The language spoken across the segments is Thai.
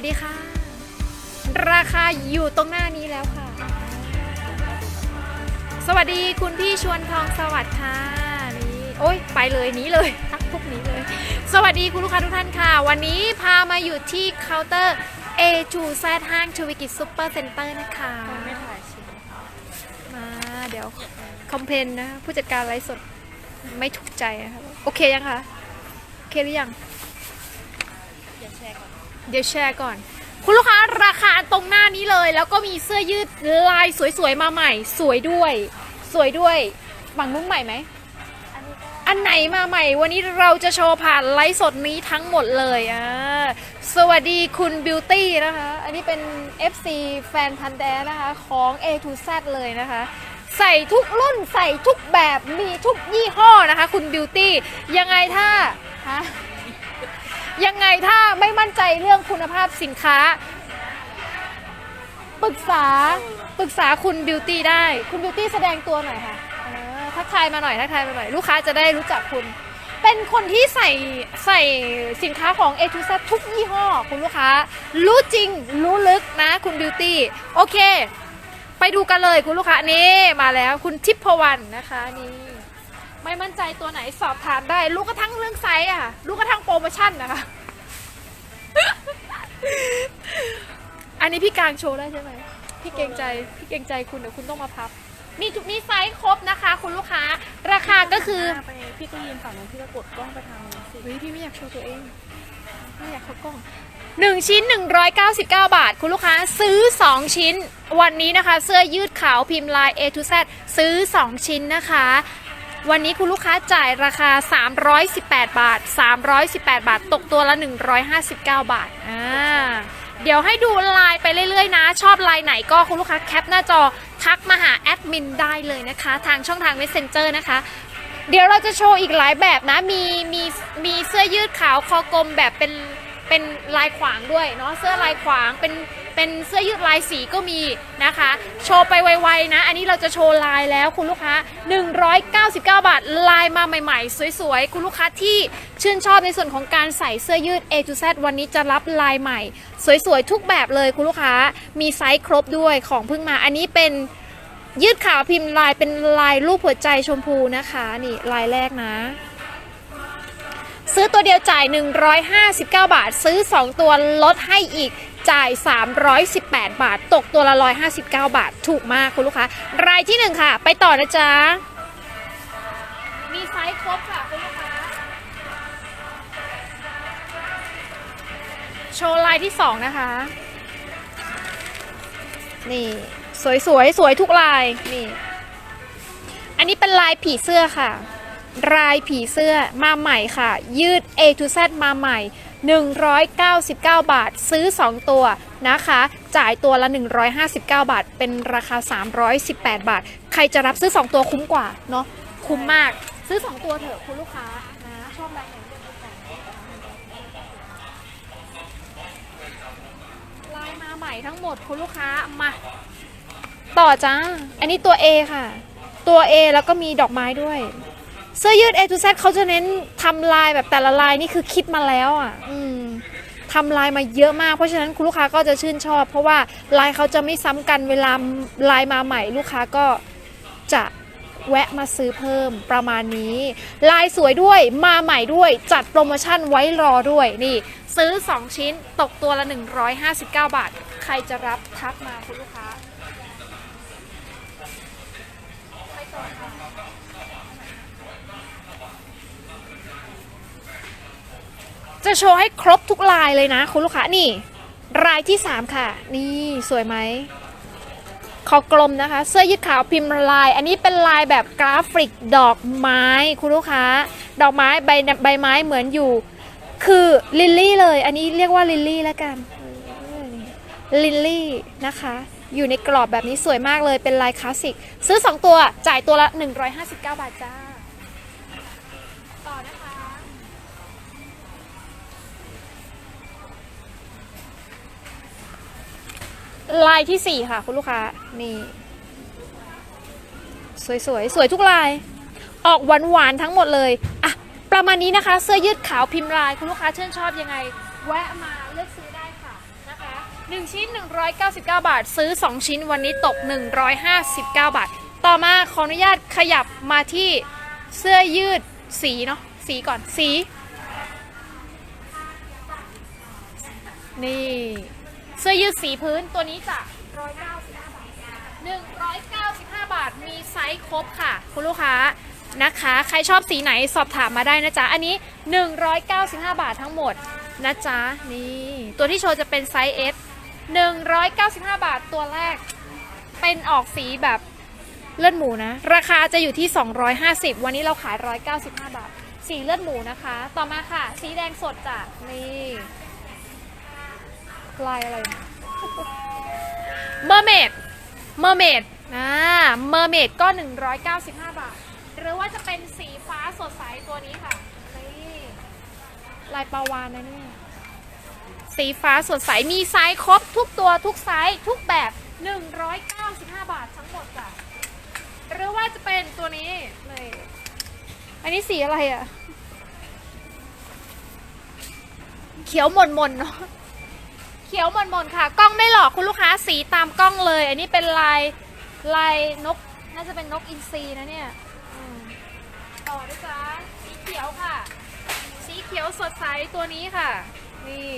วัสดีค่ะ ราคาอยู่ตรงหน้านี้แล้วค่ะ สวัสดีคุณพี่ชวนทองสวัสดิ์ค่ะนี่โอ้ยไปเลยหนี้เลยทักพวกนี้เลย สวัสดีคุณลูกค้าทุกท่านค่ะ วันนี้พามาอยู่ที่เคาน์เตอร์ A จูแซดห้างชวิกิจซุปเปอร์เซ็นเตอร์นะคะไม่ถ่ายชิ้นมาเดี๋ยวคอมเพนนะ ผู้จัดการไลฟ์สดไม่ถูกใจนะคะโอเคยังคะ โอเคหรือยังอย่าแชร์ก่อน เดี๋ยวแชร์ก่อน คุณลูกค้าราคาตรงหน้านี้เลย แล้วก็มีเสื้อยืดลายสวยๆมาใหม่ สวยด้วย สวยด้วยฝั่งนู้นใหม่ไหมอันไหนมาใหม่ วันนี้เราจะโชว์ผ่านไลฟ์สดนี้ทั้งหมดเลยอ่าสวัสดีคุณบิวตี้นะคะ อันนี้เป็น FC แฟนพันธ์แดนะคะของ A to Z เลยนะคะ ใส่ทุกรุ่นใส่ทุกแบบมีทุกยี่ห้อนะคะ คุณบิวตี้ยังไงถ้าฮะ ยังไงถ้าไม่มั่นใจเรื่องคุณภาพสินค้า ปรึกษาปรึกษาคุณบิวตี้ได้ คุณบิวตี้แสดงตัวหน่อยค่ะเออทักทายมาหน่อยทักทายมาหน่อยลูกค้าจะได้รู้จักคุณ เป็นคนที่ใส่ใส่สินค้าของ A to Z ทุกยี่ห้อ คุณลูกค้า รู้จริง รู้ลึกนะ คุณบิวตี้โอเค ไปดูกันเลยคุณลูกค้านี่มาแล้วคุณทิพวรรณนะคะนี่ ไม่มั่นใจตัวไหนสอบถามได้ รู้กระทั่งเรื่องไซส์อะรู้กระทั่งโปรโมชั่นนะคะ อันนี้พี่กลางโชว์ได้ใช่ไหมพี่เกรงใจพี่เกรงใจคุณเดี๋ยวคุณต้องมาพับ มีทุกมีไซส์ครบนะคะ คุณลูกค้า ราคาก็คือหน้าไปพี่ก็ยืนฝั่งนู้นพี่ก็กดกล้องไปทางนู้นสิเฮ้ยพี่ไม่อยากโชว์ตัวเองไม่อยากเข้ากล้องหนึ่งชิ้น 199 บาท คุณลูกค้าซื้อ 2 ชิ้น วันนี้นะคะ เสื้อยืดขาวพิมพ์ลาย A to Z ซื้อ 2 ชิ้นนะคะ วันนี้คุณลูกค้าจ่ายราคา 318 บาท 318 บาท ตกตัวละ 159 บาท อ่า เดี๋ยวให้ดูลายไปเรื่อยๆนะ ชอบลายไหนก็คุณลูกค้าแคปหน้าจอทักมาหาแอดมินได้เลยนะคะ ทางช่องทาง Messenger นะคะ เดี๋ยวเราจะโชว์อีกหลายแบบนะ มีมีมีเสื้อยืดขาวคอกลมแบบเป็นเป็นลายขวางด้วยเนาะ เสื้อลายขวางเป็น เป็นเสื้อยืดลายสีก็มีนะคะ โชว์ไปไวๆนะ อันนี้เราจะโชว์ลายแล้วคุณลูกค้า 199 บาท ลายมาใหม่ๆ สวยๆ คุณลูกค้าที่ชื่นชอบในส่วนของการใส่เสื้อยืด A to Z วันนี้จะรับลายใหม่ สวยๆ ทุกแบบเลยคุณลูกค้า มีไซส์ครบด้วยของเพิ่งมา อันนี้เป็นยืดขาวพิมพ์ลายเป็นลายรูปหัวใจชมพูนะคะ นี่ลายแรกนะ ซื้อตัวเดียวจ่าย 159 บาท ซื้อ 2 ตัวลดให้อีกจ่าย 318 บาท ตกตัวละ 159 บาท ถูกมากคุณลูกค้ารายที่ 1 ค่ะ ไปต่อนะจ๊ะ มีไซส์ครบค่ะคุณลูกค้า โชว์ลายที่ 2 นะคะ นี่ สวยสวยๆสวยทุกลาย นี่ อันนี้เป็นลายผีเสื้อค่ะ ลายผีเสื้อมาใหม่ค่ะ ยืด A to Z มาใหม่ 199 บาท ซื้อ 2 ตัวนะคะ จ่ายตัวละ 159 บาท เป็นราคา 318 บาท ใครจะรับซื้อ 2 ตัวคุ้มกว่าเนาะคุ้มมากซื้อ 2 ตัวเถอะคุณลูกค้านะชอบลายไหนเลือกดูก่อนลายมาใหม่ทั้งหมดคุณลูกค้ามาต่อจ้า อันนี้ตัว A ค่ะ ตัว A แล้วก็มีดอกไม้ด้วย เสื้อยืด A to Z เขาจะเน้นทำลายแบบแต่ละลายนี่คือคิดมาแล้วอะอืมทำลายมาเยอะมาก เพราะฉะนั้นคุณลูกค้าก็จะชื่นชอบ เพราะว่าลายเขาจะไม่ซ้ำกันเวลาลายมาใหม่ ลูกค้าก็จะแวะมาซื้อเพิ่มประมาณนี้ ลายสวยด้วยมาใหม่ด้วยจัดโปรโมชั่นไว้รอด้วยนี่ ซื้อ 2 ชิ้นตกตัวละ 159 บาท ใครจะรับทักมาคุณลูกค้า จะโชว์ให้ครบทุกลายเลยนะคุณลูกค้านี่ลายที่ 3 ค่ะ นี่สวยไหมคอกลมนะคะ เสื้อยืดขาวพิมพ์ลาย อันนี้เป็นลายแบบกราฟิกดอกไม้คุณลูกค้า ดอกไม้ใบใบไม้เหมือนอยู่ คือลิลลี่เลย อันนี้เรียกว่าลิลลี่แล้วกันลิลลี่นะคะ อยู่ในกรอบแบบนี้สวยมากเลยเป็นลายคลาสสิก ซื้อ 2 ตัวจ่ายตัวละ 159 บาทจ้า ลายที่สี่ค่ะคุณลูกค้า นี่ สวยสวยสวยทุกลาย ออกหวานหวานทั้งหมดเลย อะ ประมาณนี้นะคะ เสื้อยืดขาวพิมพ์ลายคุณลูกค้าชื่นชอบยังไง แวะมาเลือกซื้อได้ค่ะนะ1ชิ้น 199 บาท ซื้อ 2 ชิ้นวันนี้ตก 159 บาท ต่อมาขออนุญาตขยับมาที่เสื้อยืดสีเนาะสีก่อนสี นี่ เสื้อยืดสีพื้นตัวนี้จะ195 บาท มีไซส์ครบค่ะ คุณลูกค้านะคะ ใครชอบสีไหนสอบถามมาได้นะจ๊ะ อันนี้ 195 บาททั้งหมดนะจ๊ะ นี่ ตัวที่โชว์จะเป็นไซส์ S 195 บาทตัวแรก เป็นออกสีแบบเลือดหมูนะ ราคาจะอยู่ที่ 250 วันนี้เราขาย 195 บาท สีเลือดหมูนะคะ ต่อมาค่ะ สีแดงสดจ้ะ นี่ ลายอะไรเมอร์เมดเมอร์เมดนะเมอร์เมดก็ 195 บาท หรือว่าจะเป็นสีฟ้าสดใสตัวนี้ค่ะนี่ลายปลาวานนะเนี่ยสีฟ้าสดใสมีไซส์ครบทุกตัวทุกไซส์ทุกแบบ 195 บาททั้งหมดจ้ะหรือว่าจะเป็นตัวนี้เลยอันนี้สีอะไรอะ่ะ เขียวหม่นๆเนาะ เขียวหมนๆค่ะ กล้องไม่หลอกคุณลูกค้าสีตามกล้องเลย อันนี้เป็นลายลายนก น่าจะเป็นนกอินทรีนะเนี่ยอืมต่อด้วยจ้าสีเขียวค่ะ สีเขียวสดใสตัวนี้ค่ะ นี่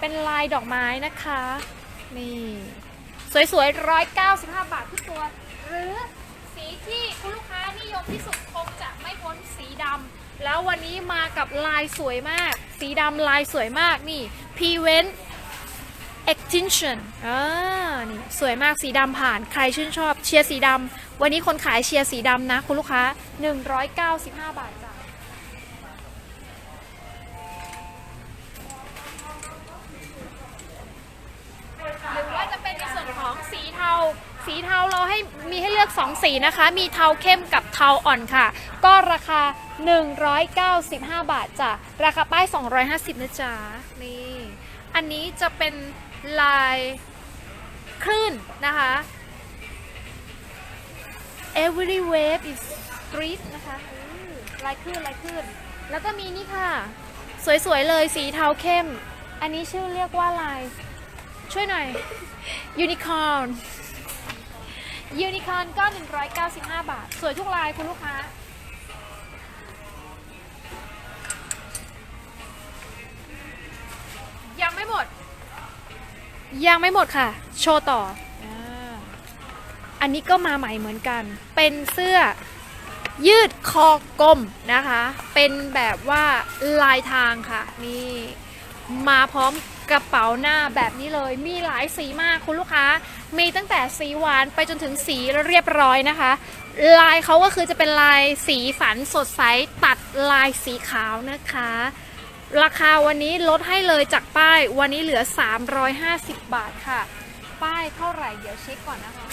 เป็นลายดอกไม้นะคะ นี่ สวยๆร้อยเก้าสิบห้าบาททุกตัว หรือสีที่คุณลูกค้านิยมที่สุดคงจะไม่พ้นสีดำแล้ววันนี้มากับลายสวยมาก สีดำลายสวยมากนี่ p r e v e n t extinction อ่านี่สวยมากสีดำผ่าน ใครชื่นชอบเชียร์สีดำ วันนี้คนขายเชียร์สีดำนะ คุณลูกค้า 195 บาทจ้ะหรือว่าจะเป็นในส่วนของสีเทา สีเทาเราให้มีให้เลือก 2 สีนะคะ มีเทาเข้มกับเทาอ่อนค่ะ ก็ราคา 195 บาทจ้ะ ราคาป้าย 250นะจ๊ะ นี่ อันนี้จะเป็นลายคลื่นนะคะ Every wave is street นะคะลายคลื่นลายคลื่นแล้วก็มีนี่ค่ะ สวยๆเลยสีเทาเข้ม อันนี้ชื่อเรียกว่าลาย ช่วยหน่อยยูนิคอร์นยูนิคอร์นก็ 195 บาท สวยทุกลายคุณลูกค้า ยังไม่หมดค่ะ โชว์ต่อ อันนี้ก็มาใหม่เหมือนกัน เป็นเสื้อยืดคอกลมนะคะ เป็นแบบว่าลายทางค่ะ นี่มาพร้อมกระเป๋าหน้าแบบนี้เลย มีหลายสีมากคุณลูกค้า มีตั้งแต่สีหวานไปจนถึงสีเรียบร้อยนะคะ ลายเขาก็คือจะเป็นลายสีสันสดใสตัดลายสีขาวนะคะ ราคาวันนี้ลดให้เลยจากป้ายวันนี้เหลือ 350 บาทค่ะ ป้ายเท่าไหร่เดี๋ยวเช็คก่อนนะคะ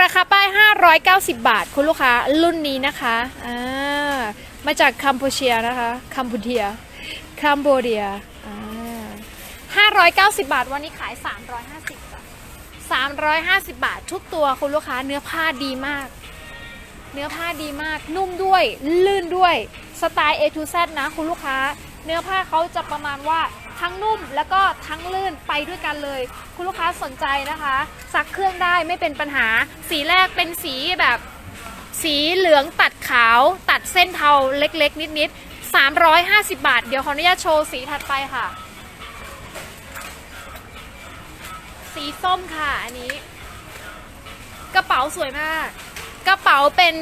ราคาป้าย 590 บาท คุณลูกค้ารุ่นนี้นะคะอ่ามาจากคัมพูเชียนะคะคัมพูเดียคัมโบเดียอ่า590 บาท วันนี้ขาย 350บาท350 บาททุกตัวคุณลูกค้าเนื้อผ้าดีมาก เนื้อผ้าดีมากนุ่มด้วยลื่นด้วย สไตล์ A to Z นะคุณลูกค้า เนื้อผ้าเขาจะประมาณว่าทั้งนุ่มแล้วก็ทั้งลื่นไปด้วยกันเลย คุณลูกค้าสนใจนะคะ ซักเครื่องได้ไม่เป็นปัญหา สีแรกเป็นสีแบบสีเหลืองตัดขาวตัดเส้นเทาเล็กๆ นิดๆ 350 บาท เดี๋ยวขออนุญาตโชว์สีถัดไปค่ะ สีส้มค่ะอันนี้ กระเป๋าสวยมาก กระเป๋าเป็น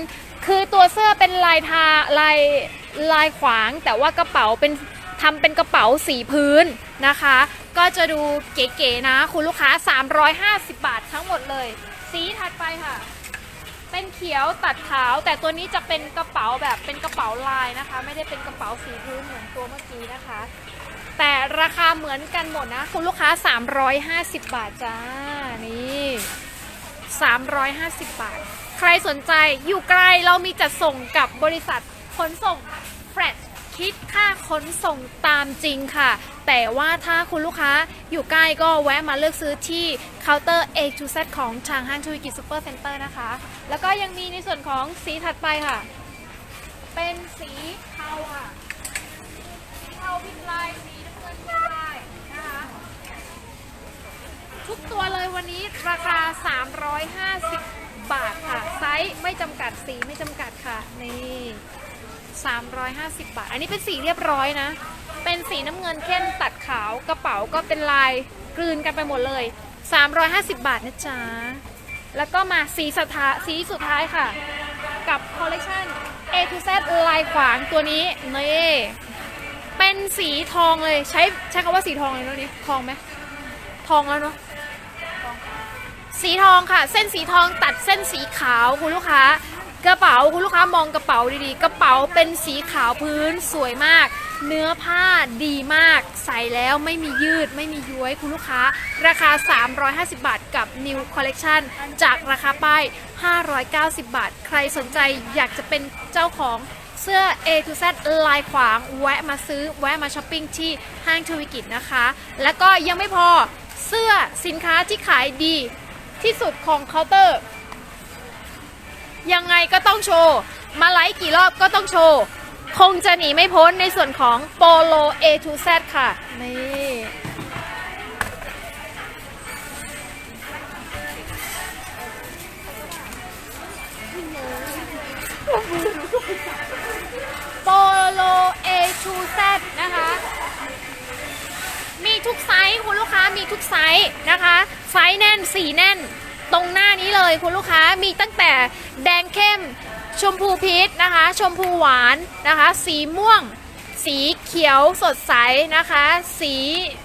คือตัวเสื้อเป็นลายทาลายลายขวางแต่ว่ากระเป๋าเป็นทำเป็นกระเป๋าสีพื้นนะคะ ก็จะดูเก๋ๆนะ คุณลูกค้า 350 บาททั้งหมดเลย สีถัดไปค่ะ เป็นเขียวตัดขาว แต่ตัวนี้จะเป็นกระเป๋าแบบเป็นกระเป๋าลายนะคะ ไม่ได้เป็นกระเป๋าสีพื้นเหมือนตัวเมื่อกี้นะคะ แต่ราคาเหมือนกันหมดนะ คุณลูกค้า 350 บาทจ้านี่350 บาท ใครสนใจอยู่ไกลเรามีจัดส่งกับบริษัท ขนส่งแฟรชคิดค่าขนส่งตามจริงค่ะ แต่ว่าถ้าคุณลูกค้าอยู่ใกล้ก็แวะมาเลือกซื้อที่เคาน์เตอร์ A to Z ของทางห้างทวีกิจซูเปอร์เซ็นเตอร์นะคะ แล้วก็ยังมีในส่วนของสีถัดไปค่ะ เป็นสีเทาค่ะสีเทาพิมพ์ลายสีน้ำเงินพิมพ์ลายทุกตัวเลยวันนี้ราคา 350 บาทค่ะ ไซส์ไม่จำกัดสีไม่จำกัดค่ะ นี่ 350 บาท อันนี้เป็นสีเรียบร้อยนะ เป็นสีน้ำเงินเข้มตัดขาวกระเป๋าก็เป็นลายกลืนกันไปหมดเลย 350 บาทนะจ๊ะ แล้วก็มาสีสุดท้ายสีสุดท้ายค่ะ กับคอลเลคชัน A to Z ลายขวางตัวนี้นี่เป็นสีทองเลยใช้ใช้คำว่าสีทองเลยเนาะนี่ทองไหมทองแล้วเนาะสีทองค่ะ เส้นสีทองตัดเส้นสีขาวคุณลูกค้า กระเป๋าคุณลูกค้ามองกระเป๋าดีๆ กระเป๋าเป็นสีขาวพื้นสวยมาก เนื้อผ้าดีมาก ใส่แล้วไม่มียืดไม่มีย้วยคุณลูกค้า ราคา 350 บาทกับ New Collection จากราคาป้าย 590 บาท ใครสนใจอยากจะเป็นเจ้าของเสื้อ A to Z ลายขวางแวะมาซื้อ แวะมาช้อปปิ้งที่ห้างทวิกิจนะคะ แล้วก็ยังไม่พอเสื้อสินค้าที่ขายดีที่สุดของเคาน์เตอร์ ยังไงก็ต้องโชว์ มาไลฟ์กี่รอบก็ต้องโชว์ คงจะหนีไม่พ้นในส่วนของโปโล A to Z ค่ะ นี่โปโล A to Z นะคะ มีทุกไซส์คุณลูกค้ามีทุกไซส์นะคะ ไซส์แน่นสีแน่น ตรงหน้านี้เลยคุณลูกค้ามีตั้งแต่แดงเข้มชมพูพีชนะคะ ชมพูหวานนะคะ สีม่วง สีเขียวสดใสนะคะ สี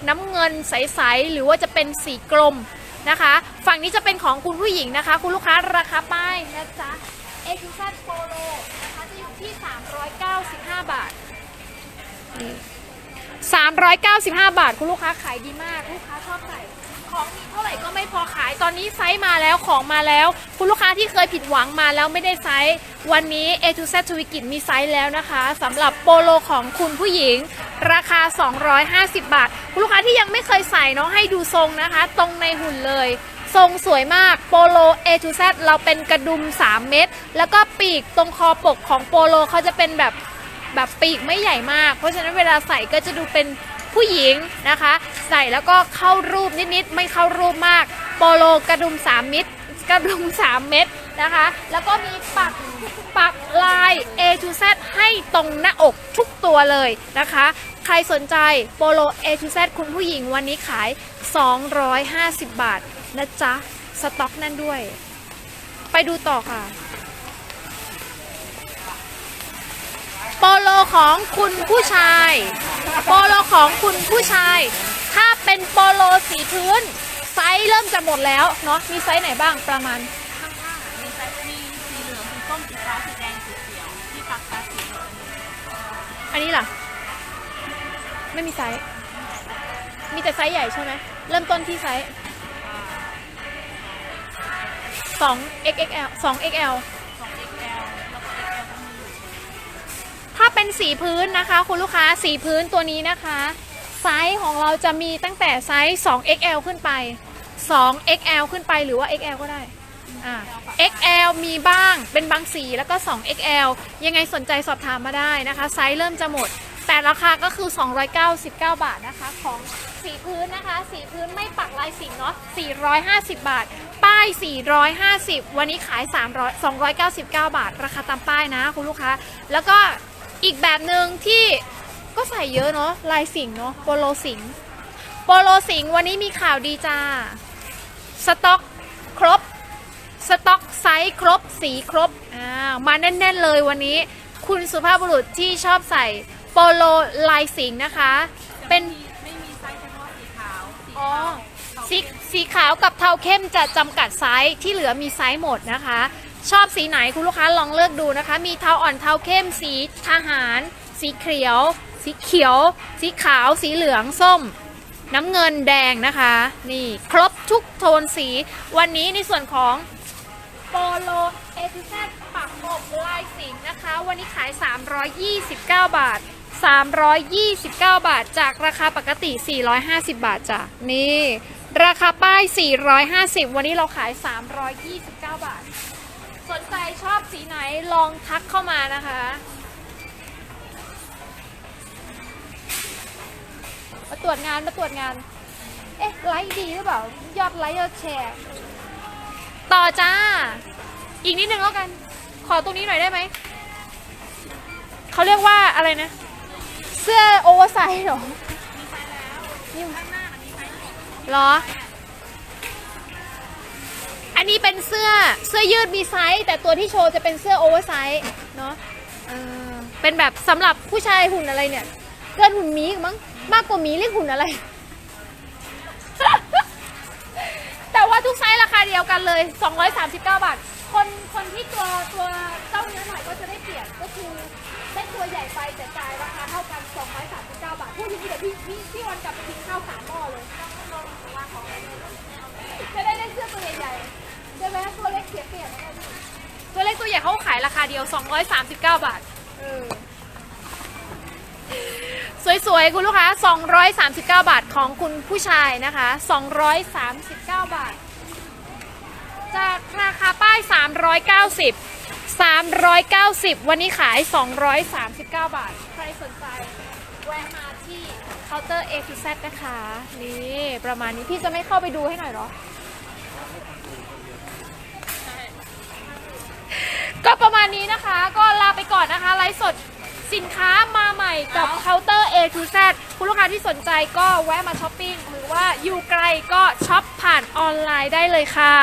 น้ำเงินใสๆหรือว่าจะเป็นสีกลมนะคะ ฝั่งนี้จะเป็นของคุณผู้หญิงนะคะ คุณลูกค้าราคาป้ายนะจ๊ะเอคิซันโปโลนะคะจะอยู่ที่ 395 บาท 395 บาท คุณลูกค้าขายดีมาก ลูกค้าชอบใส่ ของมีเท่าไหร่ก็ไม่พอขายตอนนี้ไซส์มาแล้วของมาแล้ว คุณลูกค้าที่เคยผิดหวังมาแล้วไม่ได้ไซส์วันนี้ A to Z ทวิกิจมีไซส์แล้วนะคะสำหรับโปโลของคุณผู้หญิง ราคา 250 บาท คุณลูกค้าที่ยังไม่เคยใส่เนาะให้ดูทรงนะคะ ตรงในหุ่นเลย ทรงสวยมากโปโล A to Z เราเป็นกระดุม 3 เม็ดแล้วก็ปีกตรงคอปกของโปโลเขาจะเป็นแบบแบบปีกไม่ใหญ่มาก เพราะฉะนั้นเวลาใส่ก็จะดูเป็น ผู้หญิงนะคะ ใส่แล้วก็เข้ารูปนิดๆไม่เข้ารูปมากโปโลกระดุม3เม็ดกระดุม3 เม็ดนะคะ แล้วก็มีปักปักลาย A to Z ให้ตรงหน้าอกทุกตัวเลยนะคะ ใครสนใจโปโล A to Z คุณผู้หญิงวันนี้ขาย 250 บาทนะจ๊ะ สต็อกนั่นด้วย ไปดูต่อค่ะ โปโลของคุณผู้ชาย โปโล ของคุณผู้ชาย ถ้าเป็นโปโลสีพื้น ไซส์เริ่มจะหมดแล้วเนาะมีไซส์ไหนบ้างประมาณข้างล่างมีไซส์มีสีเหลืองสีส้มสีฟ้าสีแดงสีเขียวที่ปักตาสีเหลืองอันนี้ล่ะ ไม่มีไซส์มีแต่ไซส์ใหญ่ใช่ไหมเริ่มต้นที่ไซส์2 XXL 2 XL สอง XL ถ้าเป็นสีพื้นนะคะ คุณลูกค้าสีพื้นตัวนี้นะคะ ไซส์ของเราจะมีตั้งแต่ไซส์ 2XL ขึ้นไป 2XL ขึ้นไปหรือว่า XL ก็ได้ XL มีบ้างเป็นบางสีแล้วก็ 2XL ยังไงสนใจสอบถามมาได้นะคะ ไซส์เริ่มจะหมด แต่ราคาก็คือ 299 บาทนะคะ ของสีพื้นนะคะ สีพื้นไม่ปักลายสิงเนาะ450 บาท ป้าย 450 วันนี้ขาย 300 299 บาท ราคาตามป้ายนะคุณลูกค้า แล้วก็ อีกแบบหนึ่งที่ก็ใส่เยอะเนาะลายสิงห์เนาะโปโลสิงห์โปโลสิงห์วันนี้มีข่าวดีจ้า สต็อกครบ สต็อกไซส์ครบสีครบอ่ามาแน่น ๆ เลยวันนี้ คุณสุภาพบุรุษที่ชอบใส่โปโลลายสิงห์นะคะ เป็นไม่มีไซส์เฉพาะสีขาวสีอ๋อขาว สีสีขาวกับเทาเข้มจะจำกัดไซส์ที่เหลือมีไซส์หมดนะคะ ชอบสีไหนคุณลูกค้าลองเลือกดูนะคะ มีเทาอ่อนเทาเข้มสีทหาร สีเขียว สีเขียว สีขาว สีเหลืองส้ม น้ำเงินแดงนะคะ นี่ครบทุกโทนสี วันนี้ในส่วนของโปโลเอทิเซปักหมกลายสิงนะคะ วันนี้ขาย 329 บาท 329 บาท จากราคาปกติ 450 บาทจ้ะนี่ ราคาป้าย 450 วันนี้เราขาย 329 บาท สนใจชอบสีไหนลองทักเข้ามานะคะ มาตรวจงานมาตรวจงาน เอ๊ะ ไลค์ดีหรือเปล่า ยอดไลค์ยอดแชร์ ต่อจ้า อีกนิดนึงแล้วกัน ขอตรงนี้หน่อยได้ไหม เขาเรียกว่าอะไรนะ เสื้อโอเวอร์ไซส์เหรอนี่ข้างหน้ามันมีไซส์หกเหรออั นนี้เป็นเสื้อเสื้อยืดมีไซส์ แต่ตัวที่โชว์จะเป็นเสื้อโอเวอร์ไซส์เนาะเออเป็นแบบสำหรับผู้ชายหุ่นอะไรเนี่ยเกินหุ่นหมีมั้งมากกว่าหมีเรียกหุ่นอะไร แต่ว่าทุกไซส์ราคาเดียวกันเลย 239 บาท คนคนที่ตัวตัวเจ้าเนื้อหน่อยก็จะได้เปรียบก็คือได้ตัวใหญ่ไปแต่จ่ายราคาเท่ากัน 239 บาทพูดอย่างนี้เดี๋ยวพี่พี่พี่วันกลับไปกินข้าวสามหม้อเลยจะได้ได้เสื้อตัวใหญ่ๆ ไหมตัวเล็กเสียเปรียบนะพี่ตัวเล็กตัวใหญ่เขาขายราคาเดียว 239 บาท เออสวยๆ คุณลูกค้า 239 บาทของคุณผู้ชายนะคะ 239 บาท จากราคาป้าย 390 390 วันนี้ขาย 239 บาท ใครสนใจ แวะมาที่เคาน์เตอร์ A to Z นะคะ นี่ ประมาณนี้ พี่จะไม่เข้าไปดูให้หน่อยเหรอ ก็ประมาณนี้นะคะ ก็ลาไปก่อนนะคะ ไลฟ์สดสินค้ามาใหม่กับเคาน์เตอร์ A to Z คุณลูกค้าที่สนใจก็แวะมาช้อปปิ้งหรือว่าอยู่ไกลก็ช็อปผ่านออนไลน์ได้เลยค่ะ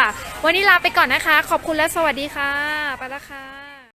วันนี้ลาไปก่อนนะคะ ขอบคุณและสวัสดีค่ะ ไปแล้วค่ะ